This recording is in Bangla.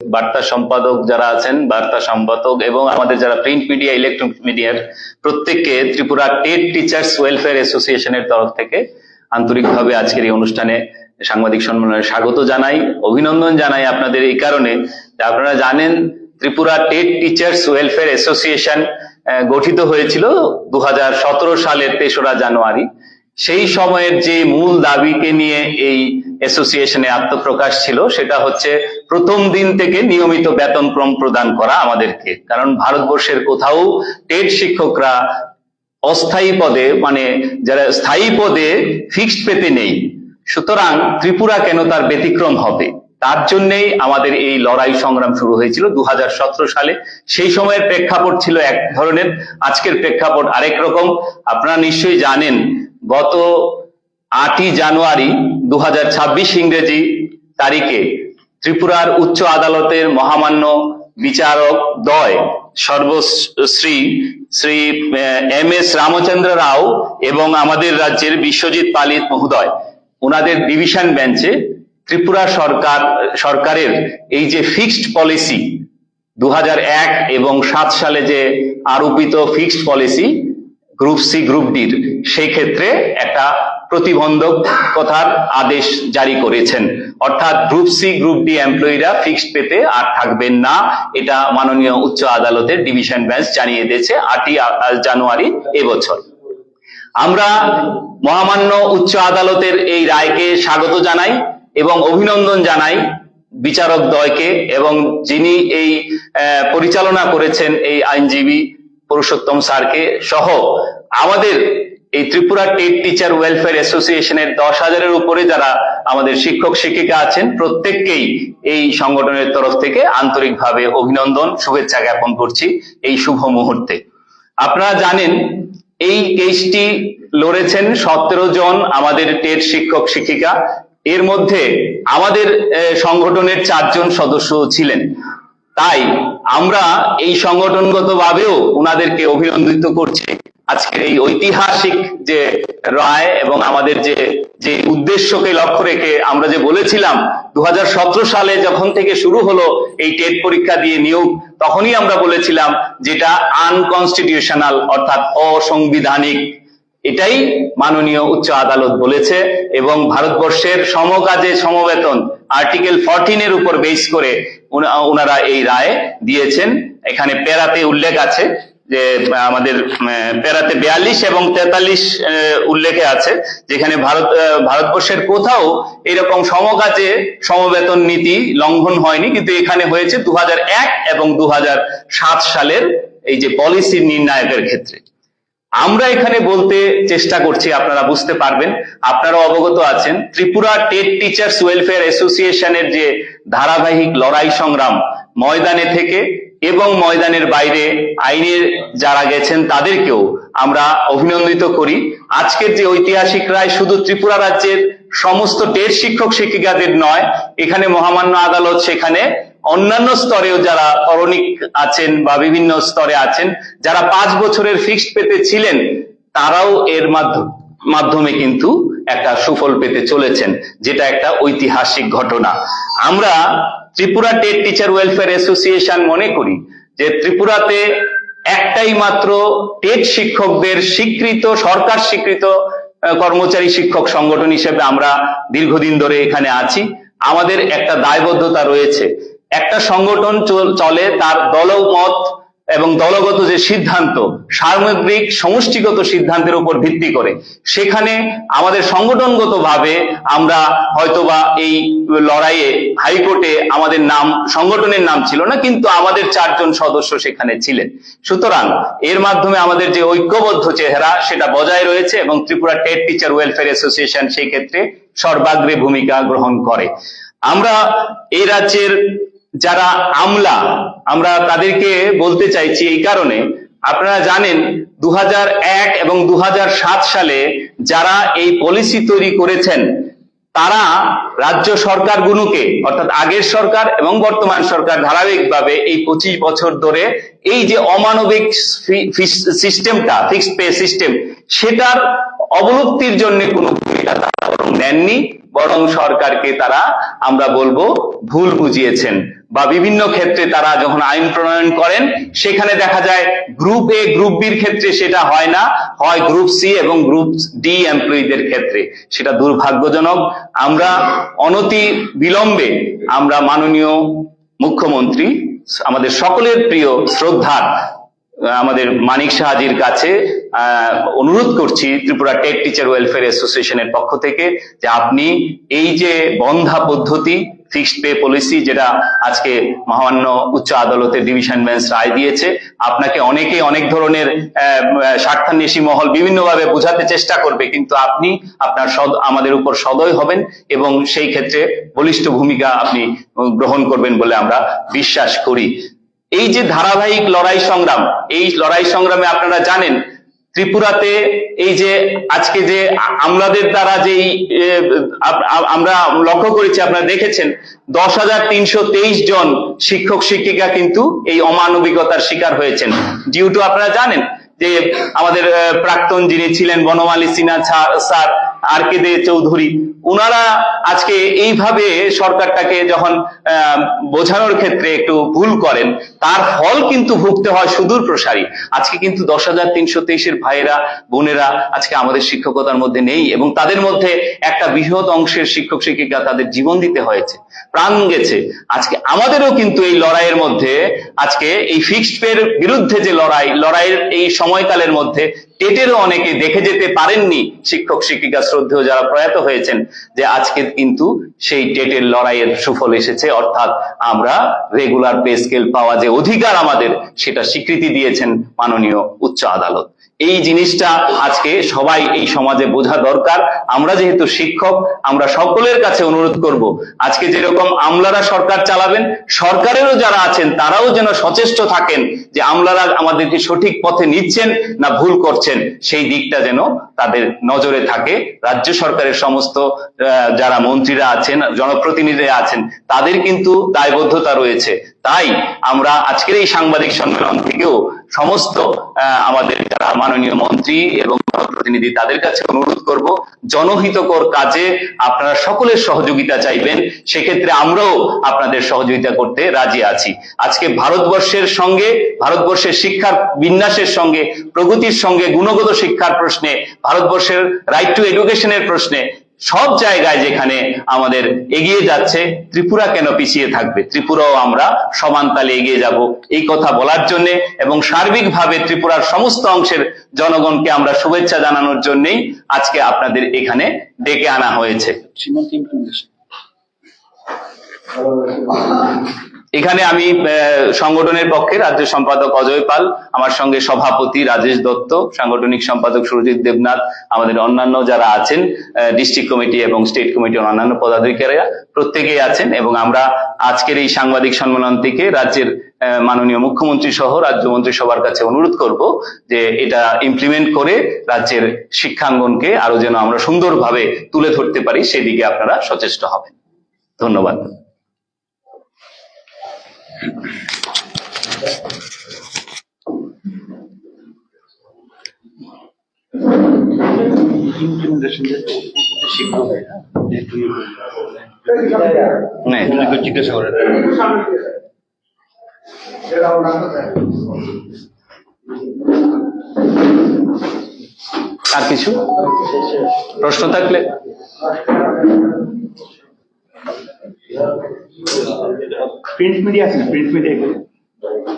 বার্তা সম্পাদক যারা আছেন, বার্তা সম্পাদক এবং আমাদের যারা প্রিন্ট মিডিয়া ইলেকট্রনিক মিডিয়ার প্রত্যেককে ত্রিপুরা টেট টিচার্স ওয়েলফেয়ার অ্যাসোসিয়েশনের তরফ থেকে আন্তরিকভাবে আজকের এই অনুষ্ঠানে সাংবাদিক সম্মেলনে স্বাগত জানাই, অভিনন্দন জানাই আপনাদের এই কারণে। আপনারা জানেন, Tripura TET teachers welfare association গঠিত হয়েছিল দু হাজার সতেরো সালের তেসরা জানুয়ারি। সেই সময়ের যে মূল দাবিকে নিয়ে এই অ্যাসোসিয়েশনে আত্মপ্রকাশ ছিল, সেটা হচ্ছে প্রথম দিন থেকে নিয়মিত বেতনক্রম প্রদান করা আমাদেরকে। কারণ ভারতবর্ষের কোথাও টেট শিক্ষকরা অস্থায়ী পদে মানে যারা স্থায়ী পদে ফিক্সড পেতে নেই, সুতরাং ত্রিপুরা কেন তার ব্যতিক্রম হবে? তার জন্যেই আমাদের এই লড়াই সংগ্রাম শুরু হয়েছিল দু হাজার সতেরো সালে। সেই সময়ের প্রেক্ষাপট ছিল এক ধরনের, আজকের প্রেক্ষাপট আরেক রকম। আপনারা নিশ্চয়ই জানেন গত আটই জানুয়ারি দু হাজার ছাব্বিশ ইংরেজি তারিখে ত্রিপুরার উচ্চ আদালতের মহামান্য বিচারক দয় সর্বশ্রী শ্রী এম এস রামচন্দ্র রাও এবং আমাদের রাজ্যের বিশ্বজিৎ পালিত মহোদয় ওনাদের ডিভিশন বেঞ্চে ত্রিপুরা সরকার, সরকারের এই যে ফিক্সড পলিসি দু হাজার এক এবং সাত সালে যে আরোপিত fixed policy group C group ডির সেই ক্ষেত্রে একটা প্রতিবন্ধকতার আদেশ জারি করেছেন। অর্থাৎ গ্রুপ সি গ্রুপ ডি এমপ্লয়িরা ফিক্সড পেতে আর থাকবেন না। এটা মাননীয় উচ্চ আদালতের ডিভিশন বেঞ্চ জানিয়ে দিয়েছে আটই জানুয়ারি এবছর। আমরা মহামান্য উচ্চ আদালতের এই রায়কে স্বাগত জানাই এবং অভিনন্দন জানাই বিচারক দ্বয়কে এবং যিনি এই পরিচালনা করেছেন এই আইনজীবী পুরুষোত্তম স্যারকে সহ আমাদের এই ত্রিপুরা টেট টিচার ওয়েলফেয়ার অ্যাসোসিয়েশনের দশ হাজারের উপরে যারা আমাদের শিক্ষক শিক্ষিকা আছেন, প্রত্যেককেই এই সংগঠনের তরফ থেকে আন্তরিকভাবে অভিনন্দন, শুভেচ্ছা জ্ঞাপন করছি এই শুভ মুহূর্তে। আপনারা জানেন, এই কেসটি লড়েছেন সতেরো জন আমাদের টেট শিক্ষক শিক্ষিকা। এর মধ্যে আমাদের সংগঠনের চারজন সদস্য ছিলেন। তাই আমরা এই সংগঠনগতভাবেও ওনাদেরকে অভিনন্দিত করছি। আজকের এই ঐতিহাসিক যে রায় এবং আমাদের যে যে উদ্দেশ্যকে লক্ষ্য রেখে আমরা যে বলেছিলাম দু হাজার সতেরো সালে যখন থেকে শুরু হলো এই টেট পরীক্ষা দিয়ে নিয়োগ, তখনই আমরা বলেছিলাম যেটা আনকনস্টিটিউশনাল অর্থাৎ অসাংবিধানিক এটাই মাননীয় উচ্চ আদালত বলেছে এবং ভারতবর্ষের সমকাজে সমবেতন আর্টিকেল ফরটিন এর উপর বেস করে ওনারা এই রায় দিয়েছেন। এখানে পেরাতে উল্লেখ আছে যে, আমাদের পেরাতে বিয়াল্লিশ এবং তেতাল্লিশ উল্লেখে আছে, যেখানে ভারত ভারতবর্ষের কোথাও এরকম সমকাজে সমবেতন নীতি লঙ্ঘন হয়নি, কিন্তু এখানে হয়েছে দু এবং দু হাজার সাত সালের এই যে পলিসি নির্ণায়কের ক্ষেত্রে। আমরা এখানে বলতে চেষ্টা করছি, আপনারা বুঝতে পারবেন। আপনারা অবগত আছেন, ত্রিপুরা টেট টিচার্স ওয়েলফেয়ার অ্যাসোসিয়েশনের যে ধারাবাহিক লড়াই সংগ্রাম ময়দানে থেকে এবং ময়দানের বাইরে আইনের যারা গেছেন তাদেরকেও আমরা অভিনন্দিত করি। আজকের যে ঐতিহাসিক রায় শুধু ত্রিপুরা রাজ্যের সমস্ত টেট শিক্ষক শিক্ষিকাদের নয়, এখানে মহামান্য আদালত সেখানে অন্যান্য স্তরেও যারা করণিক আছেন বা বিভিন্ন স্তরে আছেন, যারা পাঁচ বছরের ফিক্সড পেতে ছিলেন, তারাও এর মাধ্য- মাধ্যমে কিন্তু একটা সুফল পেতে চলেছেন, যেটা একটা ঐতিহাসিক ঘটনা। আমরা Tripura TET teacher welfare association মনে করি যে ত্রিপুরাতে একটাই মাত্র টেট শিক্ষকদের স্বীকৃত, সরকার স্বীকৃত কর্মচারী শিক্ষক সংগঠন হিসেবে আমরা দীর্ঘদিন ধরে এখানে আছি। আমাদের একটা দায়বদ্ধতা রয়েছে একটা সংগঠন চলে তার দলমত এবং দলগত যে সিদ্ধান্ত, সামগ্রিক সমষ্টিগত সিদ্ধান্তের উপর ভিত্তি করে। সেখানে আমাদের সংগঠনগতভাবে আমরা হয়তোবা এই লড়াইয়ে হাইকোর্টে আমাদের নাম, সংগঠনের নাম ছিল না, কিন্তু আমাদের চারজন সদস্য সেখানে ছিলেন। সুতরাং এর মাধ্যমে আমাদের যে ঐক্যবদ্ধ চেহারা, সেটা বজায় রয়েছে এবং Tripura TET teacher welfare association সেই ক্ষেত্রে সর্বাগ্রে ভূমিকা গ্রহণ করে। আমরা এই রাজ্যের যারা আমলা, আমরা তাদেরকে বলতে চাইছি এই কারণে, আপনারা জানেন দু হাজার এক এবং দু হাজার সাত সালে যারা এই পলিসি তৈরি করেছেন, তারা রাজ্য সরকারগুলোকে, অর্থাৎ আগের সরকার এবং বর্তমান সরকার ধারাবাহিকভাবে এই পঁচিশ বছর ধরে এই যে অমানবিক সিস্টেমটা ফিক্সড পে সিস্টেম সেটার অবলুপ্তির জন্য কোনো ভূমিকা তারা নেননি, বরং সরকারকে তারা, আমরা বলব, ভুল বুঝিয়েছেন। বা বিভিন্ন ক্ষেত্রে তারা যখন আইন প্রণয়ন করেন, সেখানে দেখা যায় গ্রুপ এ গ্রুপ বির ক্ষেত্রে সেটা হয় না। হয় গ্রুপ সি এবং গ্রুপ ডি এমপ্লয়ীদের ক্ষেত্রে। সেটা দুর্ভাগ্যজনক। আমরা অনতি বিলম্বে আমরা মাননীয় মুখ্যমন্ত্রী, আমাদের সকলের প্রিয় শ্রদ্ধার আমাদের মানিক সাহাজির কাছে অনুরোধ করছি ত্রিপুরা টেট টিচার ওয়েলফেয়ার অ্যাসোসিয়েশনের পক্ষ থেকে যে আপনি এই যে বন্ধা পদ্ধতি ফিক্সড পে পলিসি যেটা আজকে মহামান্য উচ্চ আদালতের ডিভিশন বেঞ্চ রায় দিয়েছে। আপনাকে অনেকে অনেক ধরনের স্বার্থান্বেষী মহল বিভিন্নভাবে বোঝাতে চেষ্টা করবে, কিন্তু আপনি আপনার সদ, আমাদের উপর সদয় হবেন এবং সেই ক্ষেত্রে বলিষ্ঠ ভূমিকা আপনি গ্রহণ করবেন বলে আমরা বিশ্বাস করি। এই যে ধারাবাহিক লড়াই সংগ্রাম, এই লড়াই সংগ্রামে আপনারা জানেন ত্রিপুরাতে এই যে আজকে যে আমলাদের দ্বারা যে এই, এ, আপ- আ- আমরা লক্ষ্য করেছি আপনারা দেখেছেন দশ হাজার তিনশো তেইশ জন শিক্ষক শিক্ষিকা কিন্তু এই অমানবিকতার শিকার হয়েছেন। ডিউ টু আপনারা জানেন যে আমাদের প্রাক্তন যিনি ছিলেন Banamali Sinha sir R K Dey Chowdhury ওনারা আজকে এইভাবে সরকারটাকে যখন বোঝানোর ক্ষেত্রে একটু ভুল করেন, তার ফল কিন্তু ভুগতে হয় সুদূর প্রসারী। আজকে কিন্তু দশ হাজার তিনশো তেইশের ভাইয়েরা, বোনেরা আজকে আমাদের শিক্ষকতার মধ্যে নেই এবং তাদের মধ্যে একটা বৃহৎ অংশের শিক্ষক শিক্ষিকা তাদের জীবন দিতে হয়েছে। প্রাণ গেছে। আজকে আমাদেরও কিন্তু এই লড়াইয়ের মধ্যে, আজকে এই ফিক্সড পের বিরুদ্ধে যে লড়াই, লড়াইয়ের এই সময়কালের মধ্যে টেটেরও অনেকে দেখে যেতে পারেননি শিক্ষক, শিক্ষিকা শ্রদ্ধেয় যারা প্রয়াত হয়েছেন যে আজকে কিন্তু সেই টেটের লড়াইয়ের সুফল এসেছে। অর্থাৎ আমরা রেগুলার পে স্কেল পাওয়া যে অধিকার আমাদের, সেটা স্বীকৃতি দিয়েছেন মাননীয় উচ্চ আদালত। এই জিনিসটা আজকে সবাই এই সমাজে বোঝা দরকার। আমরা যেহেতু শিক্ষক, আমরা সকলের কাছে অনুরোধ করব, আজকে যেরকম আমলারা সরকার চালাবেন, সরকারেরও যারা আছেন, তারাও যেন সচেষ্ট থাকেন যে আমলারা আমাদেরকে সঠিক পথে নিচ্ছেন না ভুল করছেন, সেই দিকটা যেন তাদের নজরে থাকে। রাজ্য সরকারের সমস্ত যারা মন্ত্রীরা আছেন, জনপ্রতিনিধিরা আছেন, তাদের কিন্তু দায়বদ্ধতা রয়েছে। তাই আমরা আজকের এই সাংবাদিক সম্মেলন থেকেও সমস্ত আমাদের যারা মাননীয় মন্ত্রী এবং প্রতিনিধি তাদের কাছে অনুরোধ করব, জনহিতকর কাজে আপনারা সকলের সহযোগিতা চাইবেন। সেক্ষেত্রে আমরাও আপনাদের সহযোগিতা করতে রাজি আছি। আজকে ভারতবর্ষের সঙ্গে, ভারতবর্ষের শিক্ষার বিন্যাসের সঙ্গে, প্রগতির সঙ্গে গুণগত শিক্ষার প্রশ্নে, ভারতবর্ষের রাইট টু এডুকেশনের প্রশ্নে সব জায়গায় যেখানে আমাদের এগিয়ে যাচ্ছে, ত্রিপুরা কেন পিছিয়ে থাকবে? ত্রিপুরাও আমরা সমান তালে এগিয়ে যাব। এই কথা বলার জন্য এবং সার্বিকভাবে ত্রিপুরার সমস্ত অংশের জনগণকে আমরা শুভেচ্ছা জানানোর জন্যই আজকে আপনাদের এখানে ডেকে আনা হয়েছে। এখানে আমি সংগঠনের পক্ষে রাজ্য সম্পাদক অজয় পাল, আমার সঙ্গে সভাপতি রাজেশ দত্ত, সাংগঠনিক সম্পাদক সুরজিৎ দেবনাথ, আমাদের অন্যান্য যারা আছেন ডিস্ট্রিক্ট কমিটি এবং স্টেট কমিটির অন্যান্য পদাধিকারীরা প্রত্যেকেই আছেন এবং আমরা আজকের এই সাংবাদিক সম্মেলন থেকে রাজ্যের মাননীয় মুখ্যমন্ত্রী সহ রাজ্যমন্ত্রী সবার কাছে অনুরোধ করব যে এটা ইমপ্লিমেন্ট করে রাজ্যের শিক্ষাঙ্গনকে আরও যেন আমরা সুন্দরভাবে তুলে ধরতে পারি, সেদিকে আপনারা সচেষ্ট হবেন। ধন্যবাদ। জিজ্ঞাসা করে আর কিছু? প্রশ্ন থাকলে? Print media print media